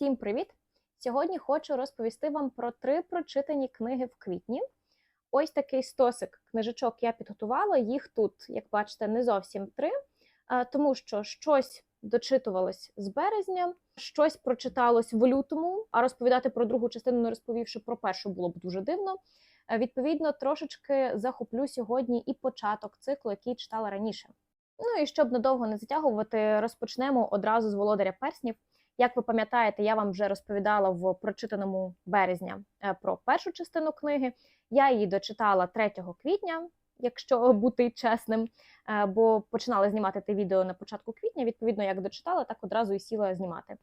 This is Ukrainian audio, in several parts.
Всім привіт! Сьогодні хочу розповісти вам про три прочитані книги в квітні. Ось такий стосик книжечок я підготувала. Їх тут, як бачите, не зовсім три, тому що щось дочитувалось з березня, щось прочиталось в лютому, а розповідати про другу частину, не розповівши про першу, було б дуже дивно. Е, Відповідно, трошечки захоплю сьогодні і початок циклу, який читала раніше. Ну і щоб надовго не затягувати, розпочнемо одразу з володаря перснів. Як ви пам'ятаєте, я вам вже розповідала в прочитаному березня е, про першу частину книги. Я її дочитала 3 квітня, якщо бути чесним, е, бо починала знімати те відео на початку квітня. Відповідно, як дочитала, так одразу і сіла знімати.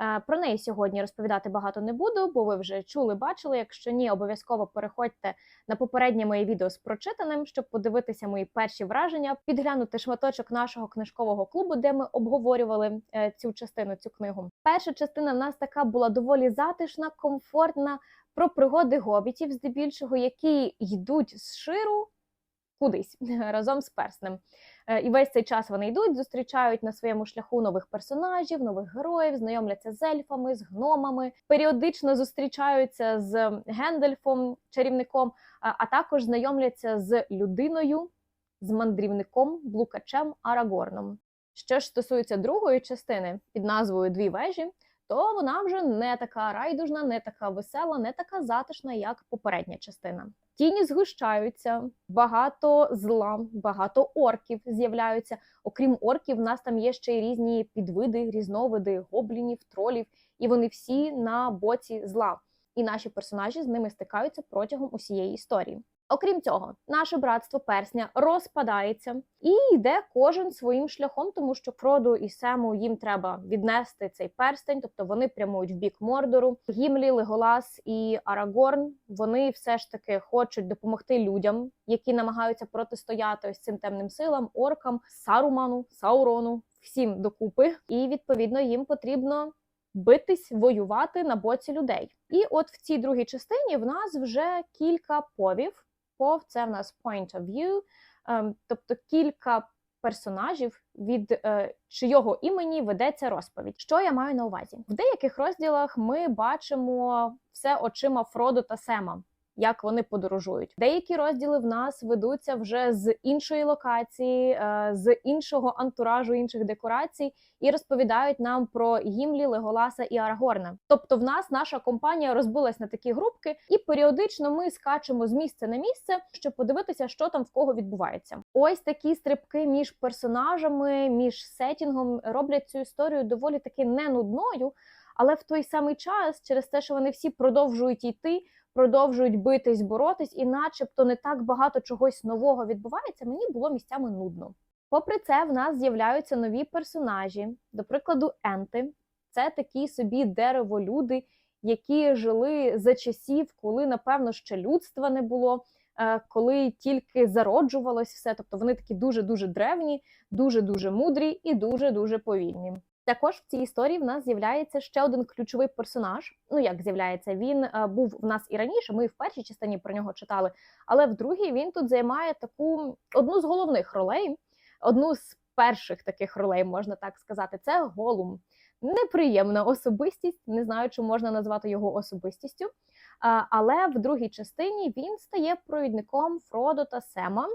Е, Про неї сьогодні розповідати багато не буду, бо ви вже чули, бачили. Якщо ні, обов'язково переходьте на попереднє моє відео з прочитаним, щоб подивитися мої перші враження, підглянути шматочок нашого книжкового клубу, де ми обговорювали е, цю частину, цю книгу. Перша частина в нас така була доволі затишна, комфортна, про пригоди гобітів, здебільшого, які йдуть з ширу кудись разом з перснем. Е, І весь цей час вони йдуть, зустрічають на своєму шляху нових персонажів, нових героїв, знайомляться з ельфами, з гномами, періодично зустрічаються з Гендельфом, чарівником, а а також знайомляться з людиною, з мандрівником, блукачем Арагорном. Що ж стосується другої частини під назвою Дві вежі, то вона вже не така райдужна, не така весела, не така затишна, як попередня частина. Тіні згущаються, багато зла, багато орків з'являються. Окрім орків, в нас там є ще й різні підвиди, різновиди гоблінів, тролів, і вони всі на боці зла. І наші персонажі з ними стикаються протягом усієї історії. Окрім цього, наше братство персня розпадається і йде кожен своїм шляхом, тому що Фроду і Сему їм треба віднести цей перстень, тобто вони прямують в бік Мордору. Гімлі, Леголас і Арагорн вони все ж таки хочуть допомогти людям, які намагаються протистояти ось цим темним силам, оркам, Саруману, Саурону, всім докупи. І відповідно їм потрібно битись, воювати на боці людей. І от в цій другій частині в нас вже кілька повів. Пов це в нас point of view, ем, тобто кілька персонажів, від е, чийого імені ведеться розповідь. Що я маю на увазі? В деяких розділах ми бачимо все очима Фроду та Сема. Як вони подорожують, деякі розділи в нас ведуться вже з іншої локації, е, з іншого антуражу, інших декорацій, і розповідають нам про Гімлі, Леголаса і Арагорна. Тобто, в нас наша компанія розбилась на такі групки, і періодично ми скачемо з місця на місце, щоб подивитися, що там в кого відбувається. Ось такі стрибки між персонажами, між сетінгом роблять цю історію доволі таки не нудною. Але в той самий час, через те, що вони всі продовжують йти, продовжують битись, боротись, і, начебто, не так багато чогось нового відбувається, мені було місцями нудно. Попри це, в нас з'являються нові персонажі, до прикладу, енти. Це такі собі дереволюди, які жили за часів, коли, напевно, ще людства не було, е, коли тільки зароджувалось все. Тобто вони такі дуже-дуже древні, дуже-дуже мудрі і дуже-дуже повільні. Також в цій історії в нас з'являється ще один ключовий персонаж. Ну як з'являється, він е, був в нас і раніше. Ми в першій частині про нього читали, але в другій він тут займає таку одну з головних ролей, одну з перших таких ролей, можна так сказати. Це Голум. Неприємна особистість. Не знаю, чи можна назвати його особистістю. Але в другій частині він стає провідником Фродо та Сема.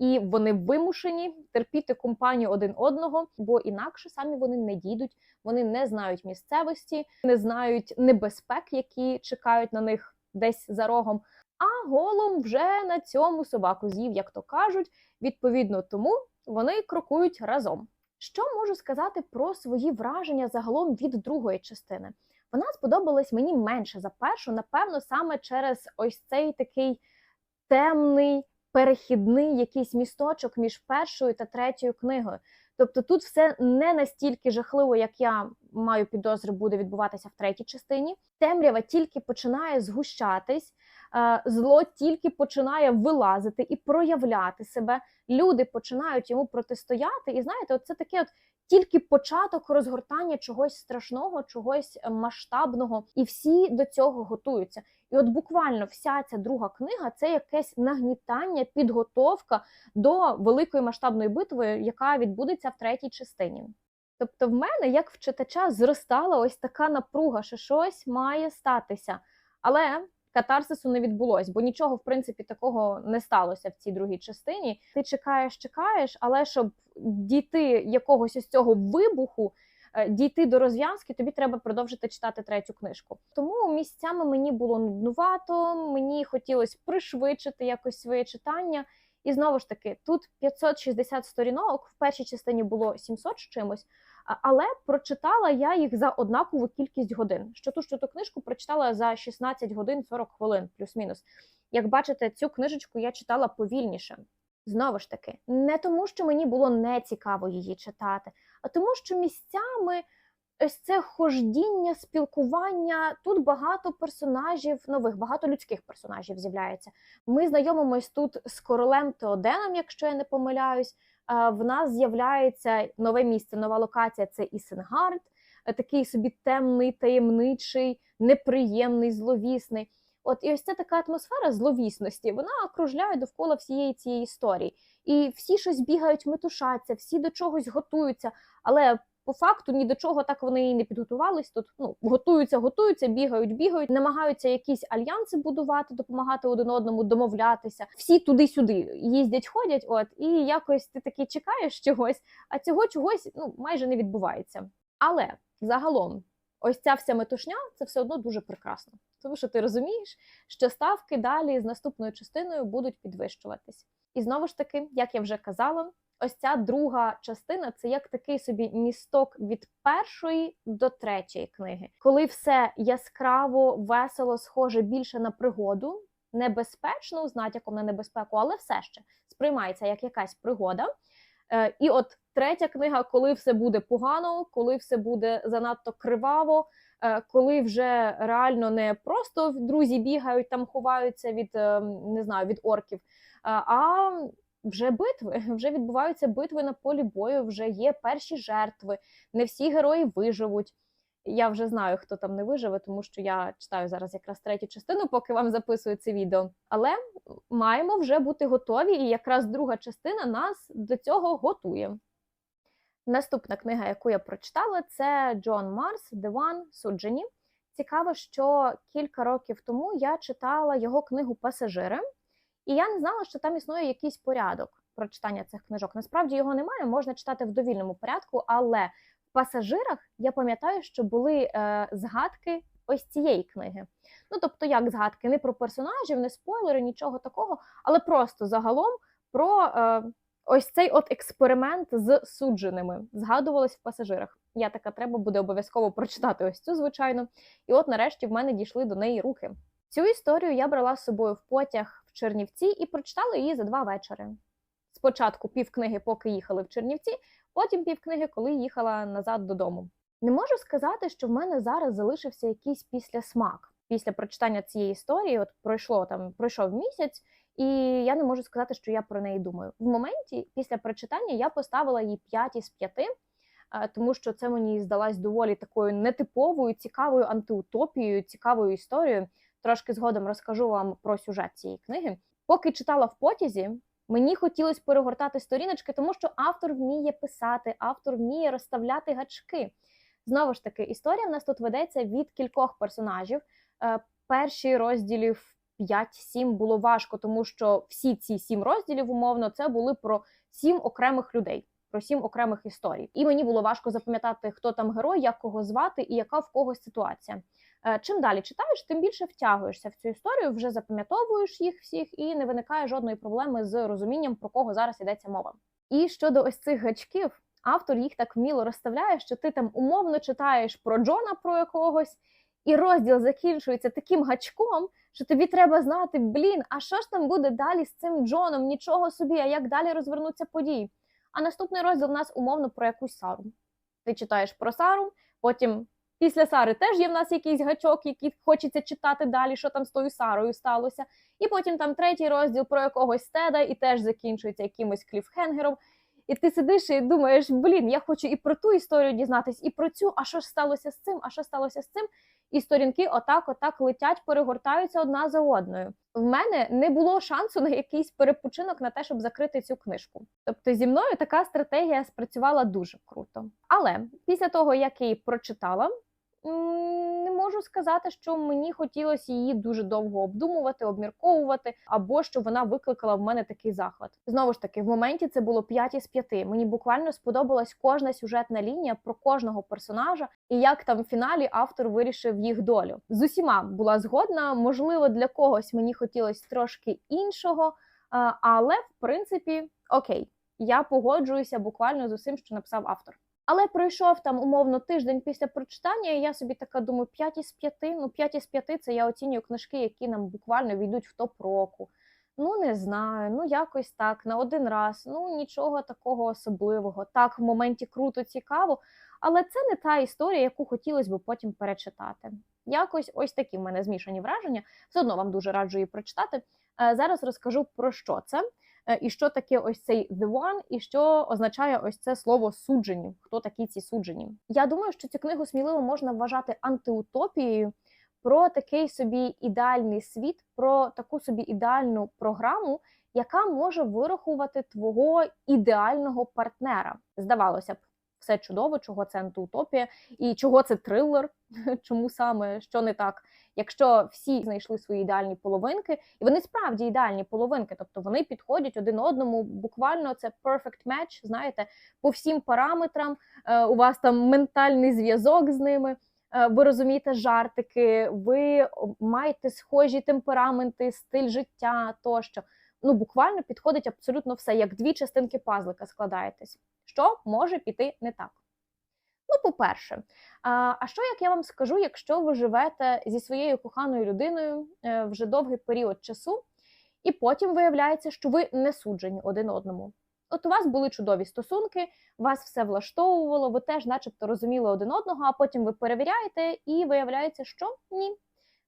І вони вимушені терпіти компанію один одного, бо інакше самі вони не дійдуть, вони не знають місцевості, не знають небезпек, які чекають на них десь за рогом. А голум вже на цьому собаку з'їв, як то кажуть. Відповідно, тому вони крокують разом. Що можу сказати про свої враження загалом від другої частини? Вона сподобалась мені менше за першу, напевно, саме через ось цей такий темний перехідний якийсь місточок між першою та третьою книгою. Тобто тут все не настільки жахливо, як я маю підозри, буде відбуватися в третій частині. Темрява тільки починає згущатись, е, зло тільки починає вилазити і проявляти себе. Люди починають йому протистояти. І знаєте, це таке от тільки початок розгортання чогось страшного, чогось масштабного, і всі до цього готуються. І от буквально вся ця друга книга це якесь нагнітання, підготовка до великої масштабної битви, яка відбудеться в третій частині. Тобто, в мене, як в читача, зростала ось така напруга, що щось має статися. Але катарсису не відбулось, бо нічого, в принципі, такого не сталося в цій другій частині. Ти чекаєш, чекаєш, але щоб дійти якогось із цього вибуху, е, дійти до розв'язки, тобі треба продовжити читати третю книжку. Тому місцями мені було нуднувато, мені хотілося пришвидшити якось своє читання. І знову ж таки, тут 560 сторінок, в першій частині було 700 з чимось, але прочитала я їх за однакову кількість годин. Що ту, що ту книжку прочитала за 16 годин 40 хвилин, плюс-мінус. Як бачите, цю книжечку я читала повільніше. Знову ж таки, не тому, що мені було не цікаво її читати, а тому, що місцями ось це хождіння, спілкування. Тут багато персонажів нових, багато людських персонажів з'являється. Ми знайомимось тут з королем Теоденом, якщо я не помиляюсь. В нас з'являється нове місце, нова локація це Ісенгард, е, такий собі темний, таємничий, неприємний, зловісний. От і ось ця така атмосфера зловісності, вона окружляє довкола всієї цієї історії. І всі щось бігають, метушаться, всі до чогось готуються, але по факту ні до чого так вони і не підготувались. Тут ну готуються, готуються, бігають, бігають, намагаються якісь альянси будувати, допомагати один одному, домовлятися. Всі туди-сюди їздять, ходять. От і якось ти таки чекаєш чогось, а цього чогось ну майже не відбувається. Але загалом, ось ця вся метушня це все одно дуже прекрасно. Тому що ти розумієш, що ставки далі з наступною частиною будуть підвищуватись. І знову ж таки, як я вже казала, ось ця друга частина це як такий собі місток від першої до третьої книги, коли все яскраво, весело, схоже більше на пригоду, небезпечно, з натяком на небезпеку, але все ще сприймається як якась пригода. Е, І от третя книга, коли все буде погано, коли все буде занадто криваво, е, коли вже реально не просто друзі бігають там, ховаються від е, не знаю від орків, е, а вже битви, вже відбуваються битви на полі бою, вже є перші жертви. Не всі герої виживуть. Я вже знаю, хто там не виживе, тому що я читаю зараз якраз третю частину, поки вам записую це відео. Але маємо вже бути готові, і якраз друга частина нас до цього готує. Наступна книга, яку я прочитала, це Джон Марс Диван Суджені. Цікаво, що кілька років тому я читала його книгу Пасажири, і я не знала, що там існує якийсь порядок прочитання цих книжок. Насправді його немає, можна читати в довільному порядку, але в пасажирах я пам'ятаю, що були е, згадки ось цієї книги. Ну тобто, як згадки, не про персонажів, не спойлери, нічого такого, але просто загалом про е, ось цей от експеримент з судженими згадувалось в пасажирах. Я така, треба буде обов'язково прочитати ось цю, звичайно. І от нарешті в мене дійшли до неї руки. Цю історію я брала з собою в потяг в Чернівці і прочитала її за два вечори. Спочатку півкниги, поки їхали в Чернівці, потім півкниги, коли їхала назад додому. Не можу сказати, що в мене зараз залишився якийсь післясмак. Після прочитання цієї історії, от пройшло там, пройшов місяць, і я не можу сказати, що я про неї думаю. В моменті після прочитання я поставила їй 5 із 5, е, тому що це мені здалась доволі такою нетиповою, цікавою антиутопією, цікавою історією. Трошки згодом розкажу вам про сюжет цієї книги. Поки читала в потязі, мені хотілося перегортати сторіночки, тому що автор вміє писати, автор вміє розставляти гачки. Знову ж таки, історія в нас тут ведеться від кількох персонажів. Е, Перші розділів 5-7 було важко, тому що всі ці сім розділів, умовно, це були про сім окремих людей, про сім окремих історій. І мені було важко запам'ятати, хто там герой, як кого звати і яка в когось ситуація. Е, Чим далі читаєш, тим більше втягуєшся в цю історію, вже запам'ятовуєш їх всіх, і не виникає жодної проблеми з розумінням, про кого зараз йдеться мова. І щодо ось цих гачків, автор їх так вміло розставляє, що ти там умовно читаєш про Джона про якогось, і розділ закінчується таким гачком, що тобі треба знати, блін, а що ж там буде далі з цим Джоном? Нічого собі, а як далі розвернуться події? А наступний розділ у нас умовно про якусь Сару. Ти читаєш про Сару, потім після Сари теж є в нас якийсь гачок, який хочеться читати далі, що там з тою Сарою сталося. І потім там третій розділ про якогось стеда, і теж закінчується якимось кліфхенгером. І ти сидиш і думаєш, блін, я хочу і про ту історію дізнатись, і про цю, а що ж сталося з цим, а що сталося з цим. І сторінки отак, отак летять, перегортаються одна за одною. В мене не було шансу на якийсь перепочинок на те, щоб закрити цю книжку. Тобто зі мною така стратегія спрацювала дуже круто. Але після того, як я її прочитала, не можу сказати, що мені хотілося її дуже довго обдумувати, обмірковувати, або що вона викликала в мене такий захват. Знову ж таки, в моменті це було 5 із 5. Мені буквально сподобалась кожна сюжетна лінія про кожного персонажа, і як там в фіналі автор вирішив їх долю. З усіма була згодна. Можливо, для когось мені хотілося трошки іншого, але в принципі, окей, я погоджуюся буквально з усім, що написав автор. Але пройшов там умовно тиждень після прочитання, і я собі така думаю, 5 із 5, ну 5 із 5 це я оцінюю книжки, які нам буквально війдуть в топ року. Ну, не знаю, ну якось так, на один раз, ну нічого такого особливого. Так, в моменті круто, цікаво, але це не та історія, яку хотілося б потім перечитати. Якось ось такі в мене змішані враження. Все одно вам дуже раджу її прочитати. Е, Зараз розкажу про що це. Е, І що таке ось цей the one, і що означає ось це слово суджені? Хто такі ці суджені? Я думаю, що цю книгу сміливо можна вважати антиутопією про такий собі ідеальний світ, про таку собі ідеальну програму, яка може вирахувати твого ідеального партнера. Здавалося б, все чудово, чого це антиутопія, і чого це трилер, чому саме що не так. Якщо всі знайшли свої ідеальні половинки, і вони справді ідеальні половинки, тобто вони підходять один одному, буквально це perfect match, знаєте, по всім параметрам. е, У вас там ментальний зв'язок з ними. е, Ви розумієте жартики, ви маєте схожі темпераменти, стиль життя тощо. Ну, буквально підходить абсолютно все, як дві частинки пазлика складаєтесь. Що може піти не так? Ну, по-перше, а що як я вам скажу, якщо ви живете зі своєю коханою людиною е, вже довгий період часу, і потім виявляється, що ви не суджені один одному? От у вас були чудові стосунки, вас все влаштовувало, ви теж, начебто, розуміли один одного, а потім ви перевіряєте, і виявляється, що ні.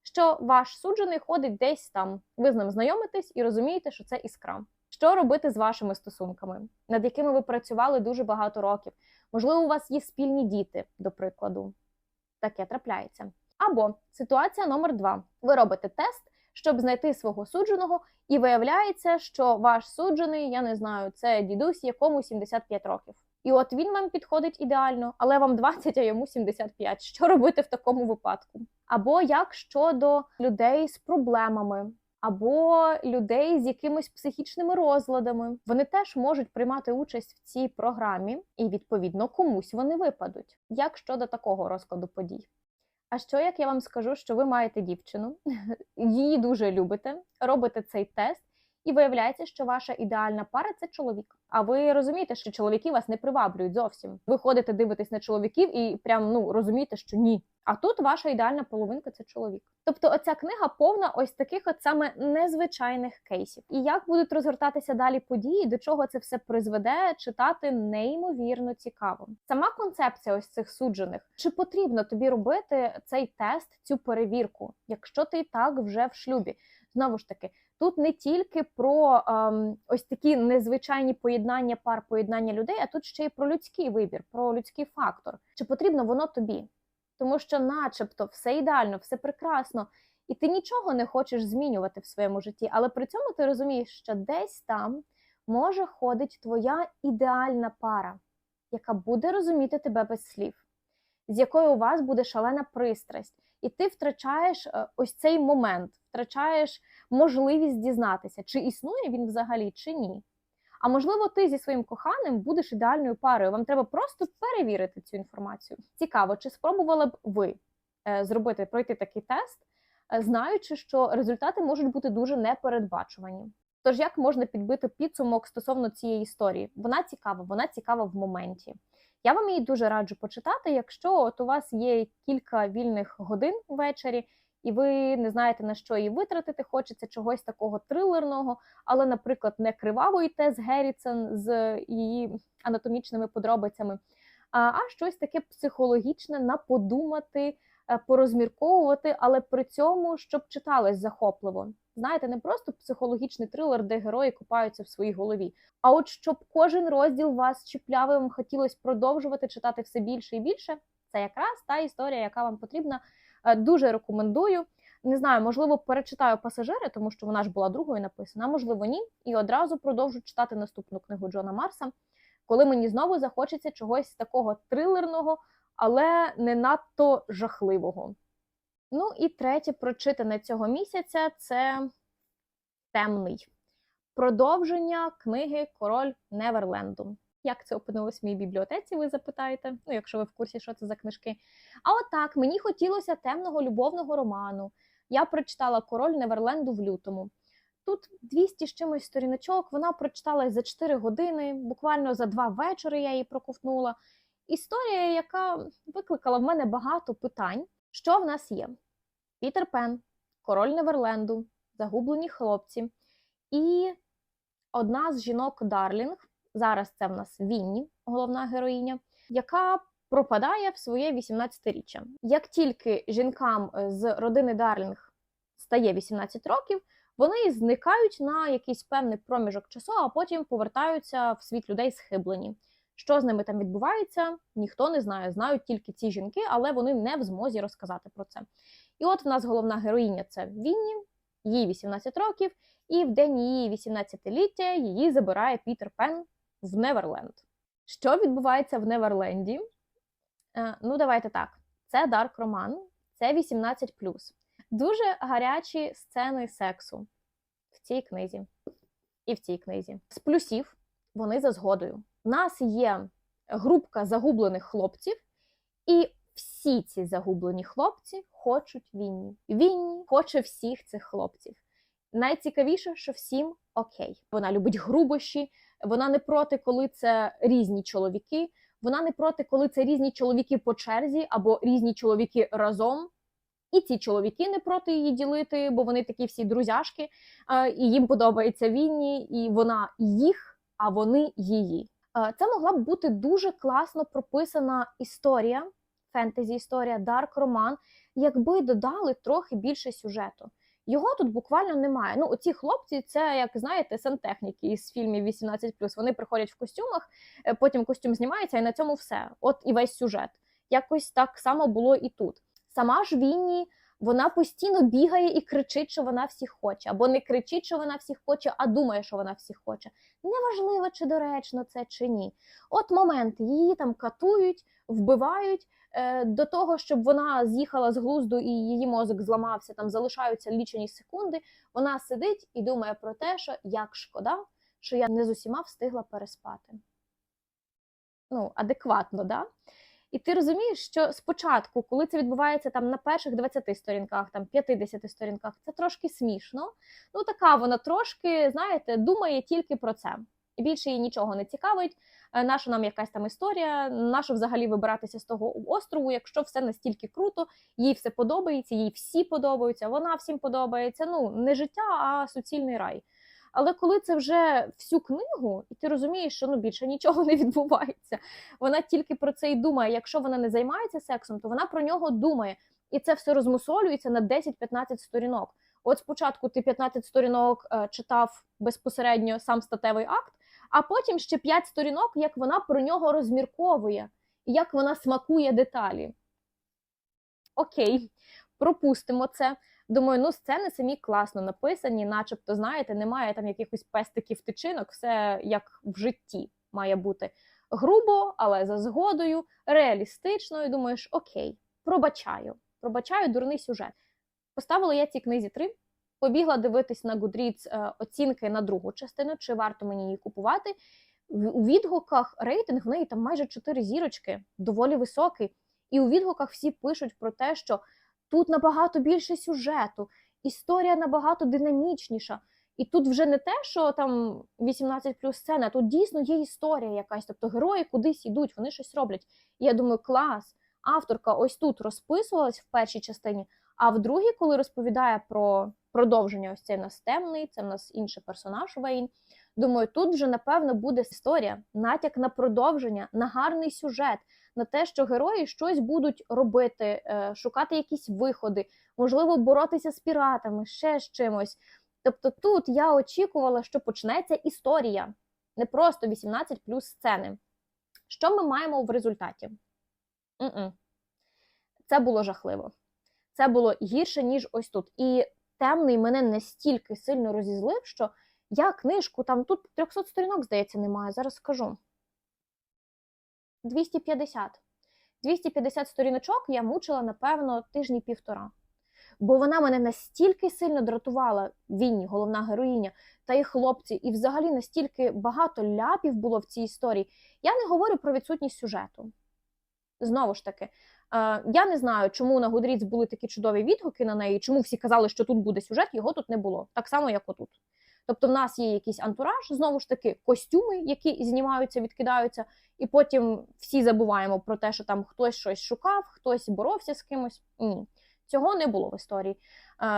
Що ваш суджений ходить десь там, ви з ним знайомитесь і розумієте, що це іскра. Що робити з вашими стосунками, над якими ви працювали дуже багато років? Можливо, у вас є спільні діти, до прикладу. Таке трапляється. Або ситуація номер два: ви робите тест, щоб знайти свого судженого, і виявляється, що ваш суджений, я не знаю, це дідусь, якому 75 років. І от він вам підходить ідеально, але вам 20, а йому 75. Що робити в такому випадку? Або як щодо людей з проблемами, або людей з якимись психічними розладами. Вони теж можуть приймати участь в цій програмі, і відповідно комусь вони випадуть. Як щодо такого розкладу подій? А що як я вам скажу, що ви маєте дівчину, її дуже любите, робите цей тест, і виявляється, що ваша ідеальна пара це чоловік. А ви розумієте, що чоловіки вас не приваблюють зовсім. Ви ходите дивитесь на чоловіків і прям ну розумієте, що ні. А тут ваша ідеальна половинка це чоловік. Тобто, оця книга повна ось таких от саме незвичайних кейсів. І як будуть розгортатися далі події, до чого це все призведе, читати неймовірно цікаво. Сама концепція ось цих суджених. Чи потрібно тобі робити цей тест, цю перевірку, якщо ти так вже в шлюбі? Знову ж таки, тут не тільки про ем, ось такі незвичайні поєднання пар, поєднання людей, а тут ще й про людський вибір, про людський фактор. Чи потрібно воно тобі? Тому що, начебто, все ідеально, все прекрасно, і ти нічого не хочеш змінювати в своєму житті, але при цьому ти розумієш, що десь там може ходить твоя ідеальна пара, яка буде розуміти тебе без слів, з якою у вас буде шалена пристрасть, і ти втрачаєш е, ось цей момент, втрачаєш можливість дізнатися, чи існує він взагалі, чи ні. А можливо, ти зі своїм коханим будеш ідеальною парою. Вам треба просто перевірити цю інформацію. Цікаво, чи спробували б ви е, зробити пройти такий тест, е, знаючи, що результати можуть бути дуже непередбачувані. Тож як можна підбити підсумок стосовно цієї історії? Вона цікава, вона цікава в моменті. Я вам її дуже раджу почитати, якщо от у вас є кілька вільних годин ввечері, і ви не знаєте на що її витратити, хочеться чогось такого трилерного, але, наприклад, не кривавої Тес Герріцен з її анатомічними подробицями. а, щось таке психологічне на подумати, порозмірковувати, але при цьому щоб читалось захопливо. Знаєте, не просто психологічний трилер, де герої купаються в своїй голові, а от щоб кожен розділ вас чіпляв, вам хотілося продовжувати читати все більше і більше. Це якраз та історія, яка вам потрібна. Е, Дуже рекомендую. Не знаю, можливо, перечитаю пасажири, тому що вона ж була другою написана, можливо, ні. І одразу продовжу читати наступну книгу Джона Марса, коли мені знову захочеться чогось такого трилерного, але не надто жахливого. Ну і третє прочитане цього місяця це темний продовження книги Король Неверленду. Як це опинилось в моїй бібліотеці, ви запитаєте? Ну, якщо ви в курсі, що це за книжки. А от так, мені хотілося темного любовного роману. Я прочитала Король Неверленду в лютому. Тут 200 з чимось сторіночок, вона прочиталась за 4 години, буквально за два вечори я її проковтнула. Історія, яка викликала в мене багато питань. Що в нас є? Пітер Пен, Король Неверленду, Загублені хлопці і одна з жінок Дарлінг. Зараз це в нас Вінні, головна героїня, яка пропадає в своє 18-річчя. Як тільки жінкам з родини Дарлінг стає 18 років, вони зникають на якийсь певний проміжок часу, а потім повертаються в світ людей схиблені. Що з ними там відбувається, ніхто не знає. Знають тільки ці жінки, але вони не в змозі розказати про це. І от в нас головна героїня це Вінні, їй 18 років, і в день її 18-ліття її забирає Пітер Пен в Неверленд. Що відбувається в Неверленді? Е, ну, давайте так. Це дарк роман, це 18. Дуже гарячі сцени сексу в цій книзі і в цій книзі. З плюсів вони за згодою. У нас є групка загублених хлопців, і всі ці загублені хлопці хочуть Вінні. Вінні хоче всіх цих хлопців. Найцікавіше, що всім окей. Вона любить грубощі, вона не проти, коли це різні чоловіки. Вона не проти, коли це різні чоловіки по черзі або різні чоловіки разом. І ці чоловіки не проти її ділити, бо вони такі всі друзяшки, і їм подобається Вінні, і вона їх, а вони її. Це могла б бути дуже класно прописана історія, фентезі-історія, дарк роман, якби додали трохи більше сюжету. Його тут буквально немає. Ну, оці хлопці, це як знаєте, сантехніки із фільмів 18+. Вони приходять в костюмах, е, потім костюм знімається, і на цьому все. От і весь сюжет. Якось так само було і тут. Сама ж Вінні, вона постійно бігає і кричить, що вона всіх хоче, або не кричить, що вона всіх хоче, а думає, що вона всіх хоче. Неважливо, чи доречно це чи ні. От момент її там катують, вбивають. Е, до того, щоб вона з'їхала з глузду і її мозок зламався, там залишаються лічені секунди. Вона сидить і думає про те, що як шкода, що я не з усіма встигла переспати. Ну, адекватно, да? І ти розумієш, що спочатку, коли це відбувається там на перших 20 сторінках, там 50 сторінках, це трошки смішно. Ну, така вона трошки, знаєте, думає тільки про це. І більше їй нічого не цікавить. Наша нам якась там історія, нащо взагалі вибиратися з того острову, якщо все настільки круто, їй все подобається, їй всі подобаються, вона всім подобається. Ну, не життя, а суцільний рай. Але коли це вже всю книгу, і ти розумієш, що ну більше нічого не відбувається, вона тільки про це і думає. Якщо вона не займається сексом, то вона про нього думає. І це все розмусолюється на 10-15 сторінок. От спочатку ти 15 сторінок е, читав безпосередньо сам статевий акт, а потім ще 5 сторінок, як вона про нього розмірковує, і як вона смакує деталі. Окей, пропустимо це. Думаю, ну сцени самі класно написані, начебто, знаєте, немає там якихось пестиків тичинок, все як в житті має бути грубо, але за згодою, реалістично, і думаєш, окей, пробачаю, пробачаю дурний сюжет. Поставила я цій книзі три, побігла дивитись на Goodreads е, оцінки на другу частину, чи варто мені її купувати. У відгуках рейтинг в неї там майже 4 зірочки, доволі високий. І у відгуках всі пишуть про те, що тут набагато більше сюжету, історія набагато динамічніша. І тут вже не те, що там 18 плюс сцена, тут дійсно є історія якась, тобто герої кудись йдуть, вони щось роблять. І я думаю, клас, авторка ось тут розписувалась в першій частині, а в другій, коли розповідає про продовження, ось цей в нас темний, це в нас інший персонаж Вейн. Думаю, тут вже напевно буде історія, натяк на продовження, на гарний сюжет, на те, що герої щось будуть робити, е, шукати якісь виходи, можливо, боротися з піратами, ще з чимось. Тобто тут я очікувала, що почнеться історія, не просто 18 плюс сцени. Що ми маємо в результаті? М-м. Це було жахливо. Це було гірше, ніж ось тут. І темний мене настільки сильно розізлив, що я книжку, там тут 300 сторінок, здається, немає. Зараз скажу. 250. 250 сторіночок я мучила, напевно, тижні півтора. Бо вона мене настільки сильно дратувала, Вінні, головна героїня, та і хлопці, і взагалі настільки багато ляпів було в цій історії. Я не говорю про відсутність сюжету. Знову ж таки, е, я не знаю, чому на Goodreads були такі чудові відгуки на неї, чому всі казали, що тут буде сюжет, його тут не було. Так само, як отут. Тобто, в нас є якийсь антураж, знову ж таки, костюми, які знімаються, відкидаються, і потім всі забуваємо про те, що там хтось щось шукав, хтось боровся з кимось. Ні. Цього не було в історії.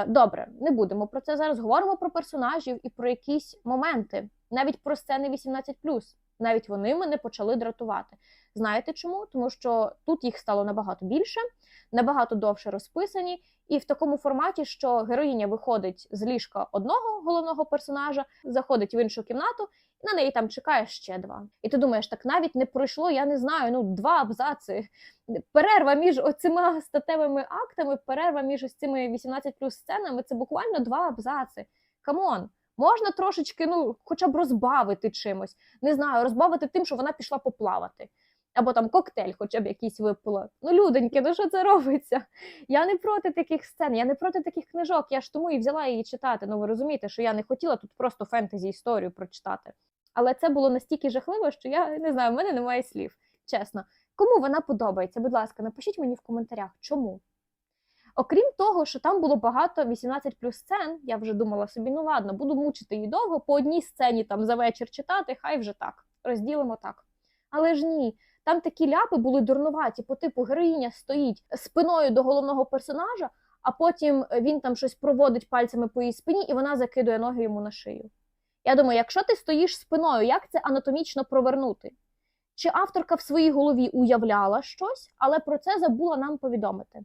Добре, не будемо про це зараз. Говоримо про персонажів і про якісь моменти, навіть про сцени 18+. Навіть вони мене почали дратувати. Знаєте чому? Тому що тут їх стало набагато більше, набагато довше розписані, і в такому форматі, що героїня виходить з ліжка одного головного персонажа, заходить в іншу кімнату, і на неї там чекає ще два. І ти думаєш, так навіть не пройшло, я не знаю, ну два абзаци. Перерва між оцими статевими актами, перерва між ось цими 18 плюс сценами це буквально два абзаци. Камон! Можна трошечки, ну, хоча б розбавити чимось. Не знаю, розбавити тим, що вона пішла поплавати. Або там коктейль, хоча б якийсь випила. Ну, люденьки, ну що це робиться? Я не проти таких сцен, я не проти таких книжок. Я ж тому і взяла її читати. Ну ви розумієте, що я не хотіла тут просто фентезі історію прочитати. Але це було настільки жахливо, що я не знаю, в мене немає слів. Чесно. Кому вона подобається? Будь ласка, напишіть мені в коментарях, чому. Окрім того, що там було багато 18 плюс сцен, я вже думала собі, ну ладно, буду мучити її довго, по одній сцені там за вечір читати, хай вже так, розділимо так. Але ж ні, там такі ляпи були дурнуваті, по типу героїня стоїть спиною до головного персонажа, а потім він там щось проводить пальцями по її спині, і вона закидує ноги йому на шию. Я думаю, якщо ти стоїш спиною, як це анатомічно провернути? Чи авторка в своїй голові уявляла щось, але про це забула нам повідомити?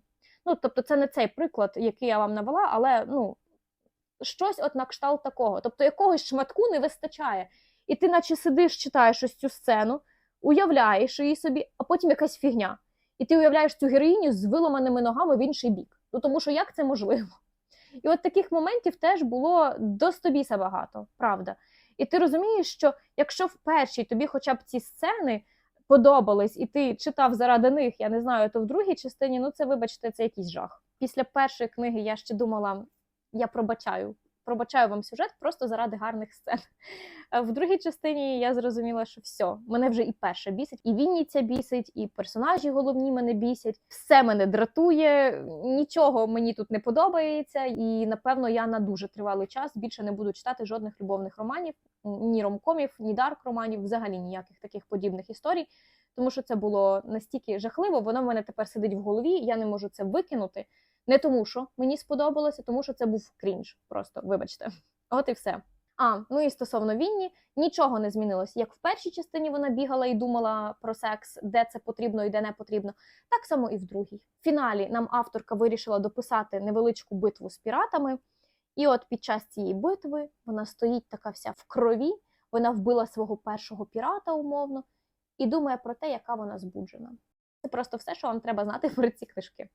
Ну, тобто, це не цей приклад, який я вам навела, але ну, щось от на кшталт такого. Тобто, якогось шматку не вистачає. І ти, наче сидиш, читаєш ось цю сцену, уявляєш її собі, а потім якась фігня. І ти уявляєш цю героїню з виламаними ногами в інший бік. Ну тому що як це можливо? І от таких моментів теж було до стобіса багато, правда. І ти розумієш, що якщо в першій тобі хоча б ці сцени подобались, і ти читав заради них, я не знаю, то в другій частині, ну це, вибачте, це якийсь жах. Після першої книги я ще думала, я пробачаю. Пробачаю вам сюжет просто заради гарних сцен. А в другій частині я зрозуміла, що все, мене вже і перша бісить, і Вінниця бісить, і персонажі головні мене бісять. Все мене дратує, нічого мені тут не подобається. І напевно я на дуже тривалий час більше не буду читати жодних любовних романів, ні ромкомів, ні дарк романів, взагалі ніяких таких подібних історій. Тому що це було настільки жахливо, воно в мене тепер сидить в голові. Я не можу це викинути. Не тому, що мені сподобалося, тому що це був крінж. Просто вибачте, от і все. А ну і стосовно Вінні, нічого не змінилось. Як в першій частині вона бігала і думала про секс, де це потрібно і де не потрібно, так само і в другій. В фіналі нам авторка вирішила дописати невеличку битву з піратами. І от під час цієї битви вона стоїть така вся в крові. Вона вбила свого першого пірата умовно і думає про те, яка вона збуджена. Це просто все, що вам треба знати про ці книжки.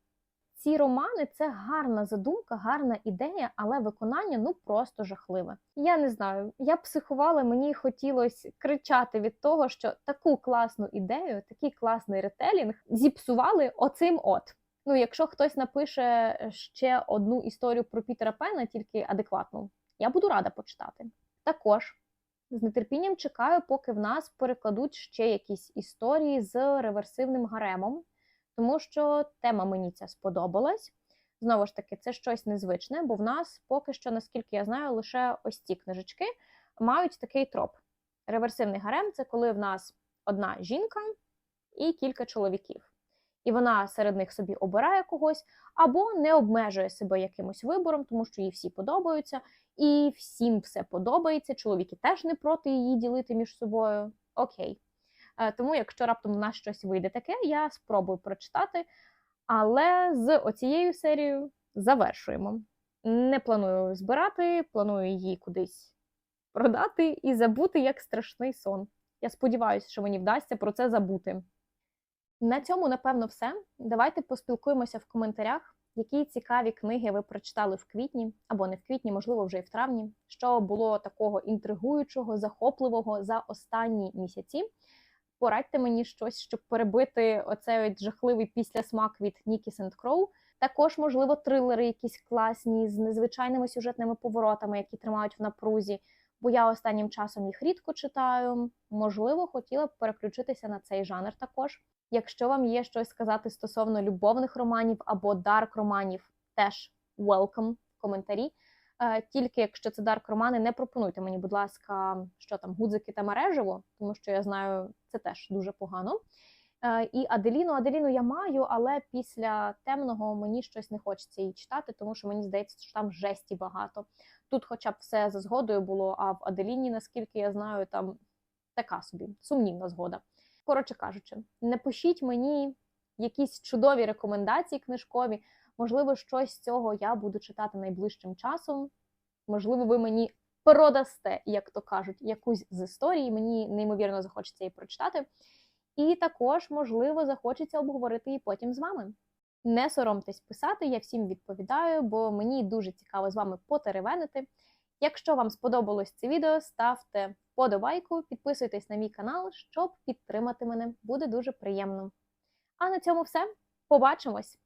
Ці романи це гарна задумка, гарна ідея, але виконання ну просто жахливе. Я не знаю, я психувала, мені хотілося кричати від того, що таку класну ідею, такий класний ретелінг зіпсували оцим от. Ну, якщо хтось напише ще одну історію про Пітера Пена, тільки адекватну, я буду рада почитати. Також з нетерпінням чекаю, поки в нас перекладуть ще якісь історії з реверсивним гаремом тому що тема мені ця сподобалась. Знову ж таки, це щось незвичне, бо в нас поки що, наскільки я знаю, лише ось ці книжечки мають такий троп. Реверсивний гарем це коли в нас одна жінка і кілька чоловіків. І вона серед них собі обирає когось або не обмежує себе якимось вибором, тому що їй всі подобаються, і всім все подобається. Чоловіки теж не проти її ділити між собою. Окей. Е, Тому, якщо раптом у нас щось вийде таке, я спробую прочитати. Але з оцією серією завершуємо. Не планую збирати, планую її кудись продати і забути як страшний сон. Я сподіваюся, що мені вдасться про це забути. На цьому, напевно, все. Давайте поспілкуємося в коментарях, які цікаві книги ви прочитали в квітні, або не в квітні, можливо, вже і в травні, що було такого інтригуючого, захопливого за останні місяці. Порадьте мені щось, щоб перебити оцей от жахливий післясмак від Нікі Сент Кроу. Також, можливо, трилери якісь класні з незвичайними сюжетними поворотами, які тримають в напрузі. Бо я останнім часом їх рідко читаю. Можливо, хотіла б переключитися на цей жанр також. Якщо вам є щось сказати стосовно любовних романів або дарк романів, теж welcome коментарі. Е, Тільки якщо це дарк романи, не пропонуйте мені, будь ласка, що там гудзики та мережево, тому що я знаю, це теж дуже погано. Е, І Аделіну, Аделіну я маю, але після темного мені щось не хочеться її читати, тому що мені здається, що там жесті багато. Тут, хоча б все за згодою було, а в Аделіні, наскільки я знаю, там така собі сумнівна згода. Коротше кажучи, напишіть мені якісь чудові рекомендації книжкові. Можливо, щось з цього я буду читати найближчим часом. Можливо, ви мені продасте, як то кажуть, якусь з історії. Мені неймовірно захочеться її прочитати. І також, можливо, захочеться обговорити її потім з вами. Не соромтесь писати, я всім відповідаю, бо мені дуже цікаво з вами потеревенити. Якщо вам сподобалось це відео, ставте вподобайку, підписуйтесь на мій канал, щоб підтримати мене. Буде дуже приємно. А на цьому все. Побачимось!